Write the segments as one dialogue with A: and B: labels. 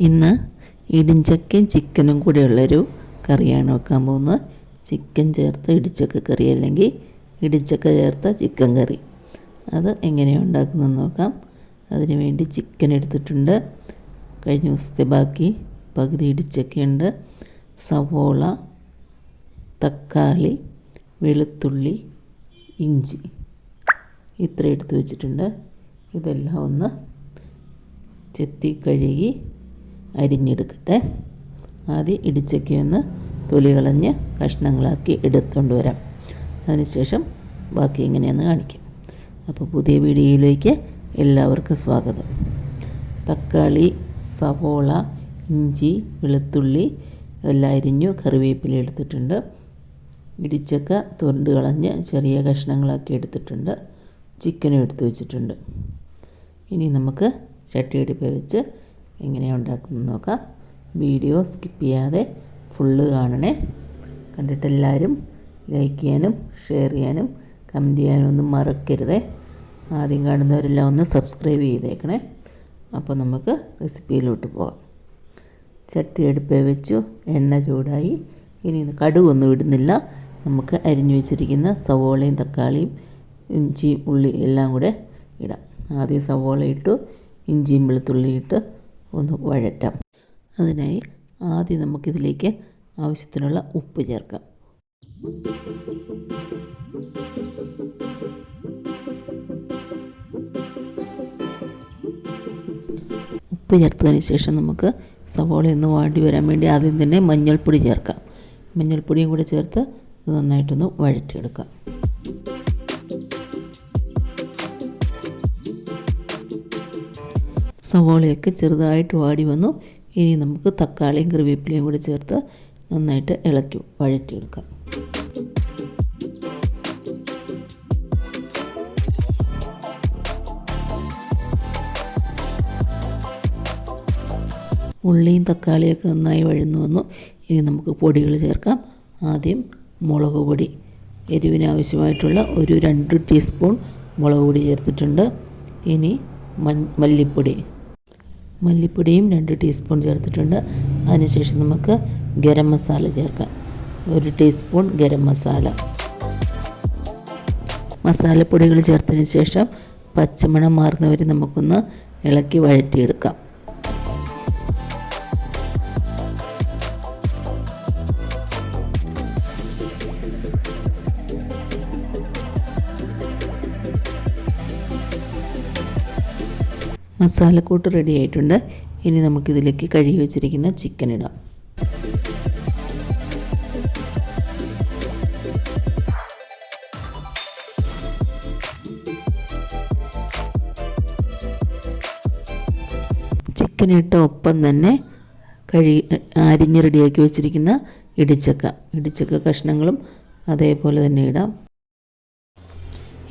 A: ഇന്ന് ഇടിഞ്ചക്കയും ചിക്കനും കൂടെയുള്ളൊരു കറിയാണ് വെക്കാൻ പോകുന്നത്. ചിക്കൻ ചേർത്ത് ഇടിച്ചക്ക കറി അല്ലെങ്കിൽ ഇടിച്ചക്ക ചേർത്ത ചിക്കൻ കറി. അത് എങ്ങനെയാണ് ഉണ്ടാക്കുന്നതെന്ന് നോക്കാം. അതിന് വേണ്ടി ചിക്കൻ എടുത്തിട്ടുണ്ട്. കഴിഞ്ഞ ദിവസത്തെ ബാക്കി പകുതി ഇടിച്ചക്കയുണ്ട്. സവോള തക്കാളി വെളുത്തുള്ളി ഇഞ്ചി ഇത്ര എടുത്ത് വെച്ചിട്ടുണ്ട്. ഇതെല്ലാം ഒന്ന് ചെത്തി കഴുകി അരിഞ്ഞെടുക്കട്ടെ. ആദ്യം ഇടിച്ചൊക്കെ തൊലി കളഞ്ഞ് കഷ്ണങ്ങളാക്കി എടുത്തുകൊണ്ട് വരാം. അതിനുശേഷം ബാക്കി എങ്ങനെയാണെന്ന് കാണിക്കാം. അപ്പോൾ പുതിയ വീഡിയോയിലേക്ക് എല്ലാവർക്കും സ്വാഗതം. തക്കാളി സവോള ഇഞ്ചി വെളുത്തുള്ളി എല്ലാം അരിഞ്ഞു കറിവേപ്പില എടുത്തിട്ടുണ്ട്. ഇടിച്ചക്ക തൊണ്ട് കളഞ്ഞ് ചെറിയ കഷ്ണങ്ങളാക്കി എടുത്തിട്ടുണ്ട്. ചിക്കനും എടുത്തു വെച്ചിട്ടുണ്ട്. ഇനി നമുക്ക് ചട്ടിയെടുപ്പ് വെച്ച് എങ്ങനെയാണ് ഉണ്ടാക്കുന്നത് നോക്കാം. വീഡിയോ സ്കിപ്പ് ചെയ്യാതെ ഫുള്ള് കാണണേ. കണ്ടിട്ട് എല്ലാവരും ലൈക്ക് ചെയ്യാനും ഷെയർ ചെയ്യാനും കമന്റ് ചെയ്യാനും ഒന്നും മറക്കരുതേ. ആദ്യം കാണുന്നവരെല്ലാം ഒന്ന് സബ്സ്ക്രൈബ് ചെയ്തേക്കണേ. അപ്പോൾ നമുക്ക് റെസിപ്പിയിലോട്ട് പോകാം. ചട്ടി അടുപ്പേ വെച്ചു. എണ്ണ ചൂടായി. ഇനി കടുകൊന്നും ഇടുന്നില്ല. നമുക്ക് അരിഞ്ഞു വെച്ചിരിക്കുന്ന സവോളയും തക്കാളിയും ഇഞ്ചിയും ഉള്ളി എല്ലാം കൂടെ ഇടാം. ആദ്യം സവോള ഇട്ടു ഇഞ്ചിയും വെളുത്തുള്ളി ഇട്ട് ഒന്ന് വഴറ്റാം. അതിനായി ആദ്യം നമുക്കിതിലേക്ക് ആവശ്യത്തിനുള്ള ഉപ്പ് ചേർക്കാം. ഉപ്പ് ചേർത്തതിന് ശേഷം നമുക്ക് സവോള ഒന്ന് വാടി വരാൻ വേണ്ടി ആദ്യം തന്നെ മഞ്ഞൾപ്പൊടി ചേർക്കാം. മഞ്ഞൾപ്പൊടിയും കൂടെ ചേർത്ത് നന്നായിട്ടൊന്ന് വഴറ്റിയെടുക്കാം. സവോളയൊക്കെ ചെറുതായിട്ട് വാടി വന്നു. ഇനി നമുക്ക് തക്കാളിയും കറിവേപ്പിലയും കൂടി ചേർത്ത് നന്നായിട്ട് ഇളക്കി വഴറ്റിയെടുക്കാം. ഉള്ളിയും തക്കാളിയൊക്കെ നന്നായി വഴന്നു വന്നു. ഇനി നമുക്ക് പൊടികൾ ചേർക്കാം. ആദ്യം മുളക് പൊടി എരിവിന് ആവശ്യമായിട്ടുള്ള ഒരു രണ്ട് ടീസ്പൂൺ മുളക് പൊടി ചേർത്തിട്ടുണ്ട്. ഇനി മല്ലിപ്പൊടി. മല്ലിപ്പൊടിയും രണ്ട് ടീസ്പൂൺ ചേർത്തിട്ടുണ്ട്. അതിനുശേഷം നമുക്ക് ഗരം മസാല ചേർക്കാം. ഒരു ടീസ്പൂൺ ഗരം മസാല. മസാലപ്പൊടികൾ ചേർത്തതിന് ശേഷം പച്ചമണം മാറുന്നവരെ നമുക്കൊന്ന് ഇളക്കി വഴറ്റിയെടുക്കാം. മസാലക്കൂട്ട് റെഡി ആയിട്ടുണ്ട്. ഇനി നമുക്കിതിലേക്ക് കഴുകി വെച്ചിരിക്കുന്ന ചിക്കൻ ഇടാം. ചിക്കൻ ഇട്ട ഒപ്പം തന്നെ കഴി അരിഞ്ഞ് റെഡിയാക്കി വെച്ചിരിക്കുന്ന ഇടിച്ചക്ക. ഇടിച്ചക്ക കഷ്ണങ്ങളും അതേപോലെ തന്നെ ഇടാം.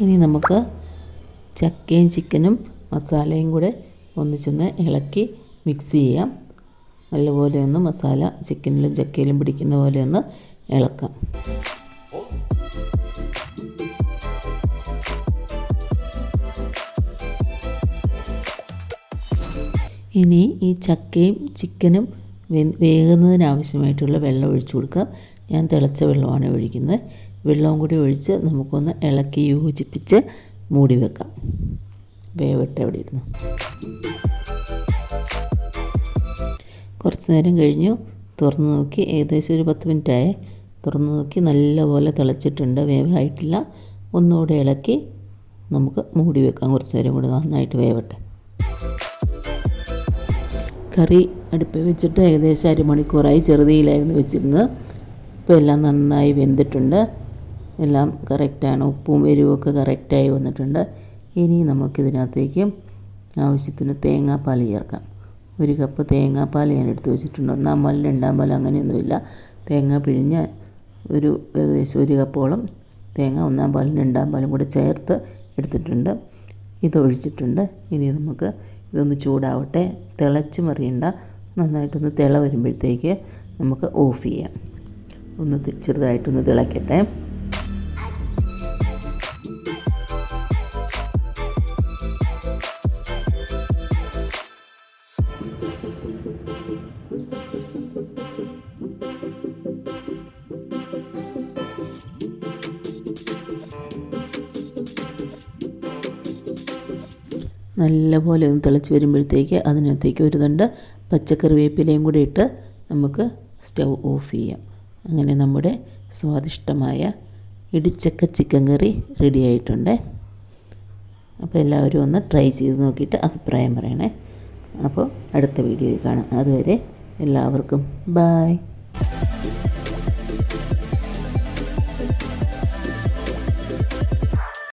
A: ഇനി നമുക്ക് ചക്കയും ചിക്കനും മസാലയും കൂടെ ഒന്നിച്ചൊന്ന് ഇളക്കി മിക്സ് ചെയ്യാം. നല്ലപോലെ ഒന്ന് മസാല ചിക്കനിലും ചക്കയിലും പിടിക്കുന്ന പോലെ ഒന്ന് ഇളക്കാം. ഇനി ഈ ചക്കയും ചിക്കനും വേകുന്നതിനാവശ്യമായിട്ടുള്ള വെള്ളം ഒഴിച്ചു കൊടുക്കുക ഞാൻ തിളച്ച വെള്ളമാണ് ഒഴിക്കുന്നത്. വെള്ളവും കൂടി ഒഴിച്ച് നമുക്കൊന്ന് ഇളക്കി യോജിപ്പിച്ച് മൂടി വെക്കാം. വേവട്ടെ അവിടെ ഇരുന്നു. കുറച്ച് നേരം കഴിഞ്ഞു. തുറന്ന് നോക്കി. ഏകദേശം ഒരു പത്ത് മിനിറ്റായേ തുറന്ന് നോക്കി. നല്ലപോലെ തിളച്ചിട്ടുണ്ട്. വേവായിട്ടില്ല. ഒന്നുകൂടെ ഇളക്കി നമുക്ക് മൂടി വെക്കാം. കുറച്ച് നേരം കൂടി നന്നായിട്ട് വേവട്ടെ. കറി അടുപ്പിൽ വെച്ചിട്ട് ഏകദേശം അരമണിക്കൂറായി ചെറുതീയിലായിരുന്നു വെച്ചിരുന്നത്. ഇപ്പോൾ എല്ലാം നന്നായി വെന്തിട്ടുണ്ട്. എല്ലാം കറക്റ്റാണ് ഉപ്പും എരിവും ഒക്കെ കറക്റ്റായി വന്നിട്ടുണ്ട്. ഇനി നമുക്കിതിനകത്തേക്ക് ആവശ്യത്തിന് തേങ്ങാപ്പാൽ ചേർക്കാം. ഒരു കപ്പ് തേങ്ങാപ്പാൽ ഞാൻ എടുത്ത് വെച്ചിട്ടുണ്ട്. ഒന്നാം പാൽ രണ്ടാം പാൽ അങ്ങനെയൊന്നുമില്ല. തേങ്ങ പിഴിഞ്ഞ് ഒരു ഏകദേശം ഒരു കപ്പോളം തേങ്ങ ഒന്നാം പാലും രണ്ടാം പാലും കൂടെ ചേർത്ത് എടുത്തിട്ടുണ്ട്. ഇതൊഴിച്ചിട്ടുണ്ട്. ഇനി നമുക്ക് ഇതൊന്ന് ചൂടാവട്ടെ. തിളച്ച് മറിയണ്ട. നന്നായിട്ടൊന്ന് തിള വരുമ്പോഴത്തേക്ക് നമുക്ക് ഓഫ് ചെയ്യാം. ഒന്ന് ചെറുതായിട്ടൊന്ന് തിളയ്ക്കട്ടെ നല്ലപോലെ ഒന്ന് തിളച്ച് വരുമ്പോഴത്തേക്ക് അതിനകത്തേക്ക് ഒരു തണ്ട് പച്ചക്കറിവേപ്പിലയും കൂടി ഇട്ട് നമുക്ക് സ്റ്റൗ ഓഫ് ചെയ്യാം. അങ്ങനെ നമ്മുടെ സ്വാദിഷ്ടമായ ഇടിച്ചക്ക ചിക്കൻ കറി റെഡി ആയിട്ടുണ്ട്. അപ്പോൾ എല്ലാവരും ഒന്ന് ട്രൈ ചെയ്ത് നോക്കിയിട്ട് അഭിപ്രായം പറയണേ. അപ്പോൾ അടുത്ത വീഡിയോയിൽ കാണാം. അതുവരെ എല്ലാവർക്കും ബായ്